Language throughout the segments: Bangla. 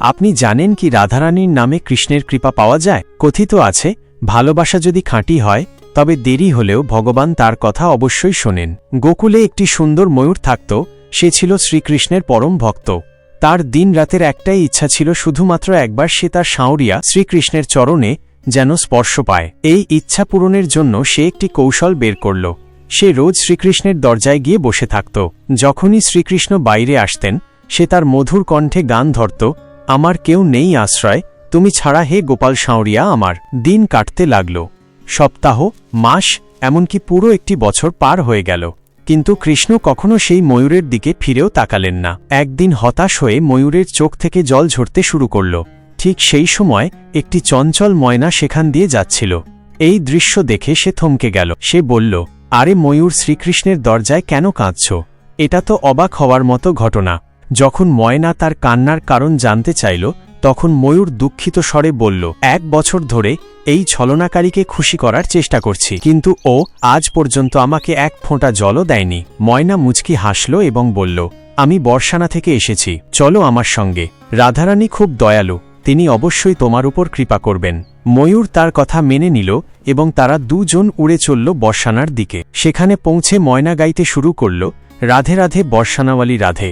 আপনি জানেন কি রাধারানীর নামে কৃষ্ণের কৃপা পাওয়া যায়? কথিত আছে, ভালোবাসা যদি খাঁটি হয়, তবে দেরি হলেও ভগবান তার কথা অবশ্যই শোনেন। গোকুলে একটি সুন্দর ময়ূর থাকত, সে ছিল শ্রীকৃষ্ণের পরম ভক্ত। তার দিন রাতের একটাই ইচ্ছা ছিল শুধুমাত্র একবার সে তার সাঁওরিয়া শ্রীকৃষ্ণের চরণে যেন স্পর্শ পায়। এই ইচ্ছা পূরণের জন্য সে একটি কৌশল বের করল। সে রোজ শ্রীকৃষ্ণের দরজায় গিয়ে বসে থাকত। যখনই শ্রীকৃষ্ণ বাইরে আসতেন, সে তার মধুর কণ্ঠে গান ধরত আমার কেউ নেই আশ্রয়, তুমি ছাড়া হে গোপাল সাঁওরিয়া আমার, দিন কাটতে লাগল। সপ্তাহ, মাস, এমনকি পুরো একটি বছর পার হয়ে গেল। কিন্তু কৃষ্ণ কখনো সেই ময়ূরের দিকে ফিরেও তাকালেন না। একদিন হতাশ হয়ে ময়ূরের চোখ থেকে জল ঝরতে শুরু করল। ঠিক সেই সময় একটি চঞ্চল ময়না সেখান দিয়ে যাচ্ছিল। এই দৃশ্য দেখে সে থমকে গেল। সে বলল, আরে ময়ূর, শ্রীকৃষ্ণের দরজায় কেন কাঁদছ? এটা তো অবাক হওয়ার মতো ঘটনা। যখন ময়না তার কান্নার কারণ জানতে চাইল, তখন ময়ূর দুঃখিত স্বরে বলল, এক বছর ধরে এই ছলনাকারীকে খুশি করার চেষ্টা করছি, কিন্তু ও আজ পর্যন্ত আমাকে এক ফোঁটা জলও দেয়নি। ময়না মুচকি হাসল এবং বলল, আমি বর্ষানা থেকে এসেছি, চলো আমার সঙ্গে। রাধারানী খুব দয়ালু, তিনি অবশ্যই তোমার উপর কৃপা করবেন। ময়ূর তার কথা মেনে নিল এবং তারা দুজন উড়ে চলল বর্ষানার দিকে। সেখানে পৌঁছে ময়না গাইতে শুরু করল, রাধে রাধে বর্ষানাওয়ালি রাধে।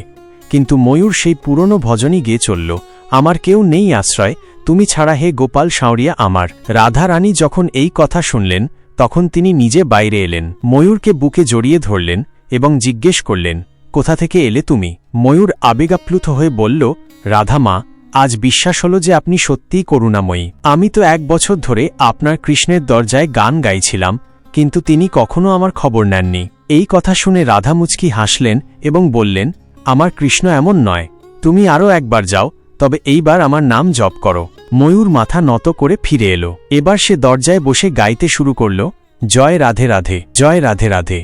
কিন্তু ময়ূর সেই পুরনো ভজনই গেয়ে চলল। আমার কেউ নেই আশ্রয়, তুমি ছাড়া হে গোপাল সাঁওরিয়া আমার। রাধা রানী যখন এই কথা শুনলেন, তখন তিনি নিজে বাইরে এলেন। ময়ূরকে বুকে জড়িয়ে ধরলেন এবং জিজ্ঞেস করলেন, কোথা থেকে এলে তুমি? ময়ূর আবেগাপ্লুত হয়ে বলল, রাধা মা, আজ বিশ্বাস হলো যে আপনি সত্যিই করুণাময়ী। আমি তো এক বছর ধরে আপনার কৃষ্ণের দরজায় গান গাইছিলাম, কিন্তু তিনি কখনো আমার খবর নেননি। এই কথা শুনে রাধা মুচকি হাসলেন এবং বললেন আমার কৃষ্ণ এমন নয়। তুমি আরও একবার যাও, তবে এইবার আমার নাম জপ করো। ময়ূর মাথা নত করে ফিরে এলো। এবার সে দরজায় বসে গাইতে শুরু করল, জয় রাধে রাধে, জয় রাধে রাধে।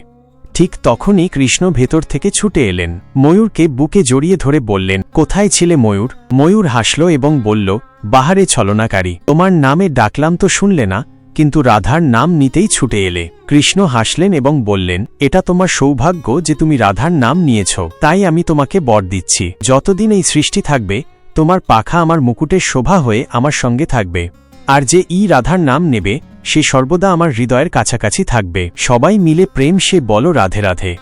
ঠিক তখনই কৃষ্ণ ভেতর থেকে ছুটে এলেন। ময়ূরকে বুকে জড়িয়ে ধরে বললেন, কোথায় ছিলে ময়ূর? ময়ূর হাসল এবং বলল, বাহারে ছলনাকারী, তোমার নামে ডাকলাম তো শুনলে না? কিন্তু রাধার নাম নিতেই ছুটে এলে। কৃষ্ণ হাসলেন এবং বললেন, এটা তোমার সৌভাগ্য যে তুমি রাধার নাম নিয়েছ। তাই আমি তোমাকে বর দিচ্ছি। যতদিন এই সৃষ্টি থাকবে, তোমার পাখা আমার মুকুটের শোভা হয়ে আমার সঙ্গে থাকবে। আর যে ই রাধার নাম নেবে, সে সর্বদা আমার হৃদয়ের কাছাকাছি থাকবে। সবাই মিলে প্রেম সে বলো রাধে রাধে।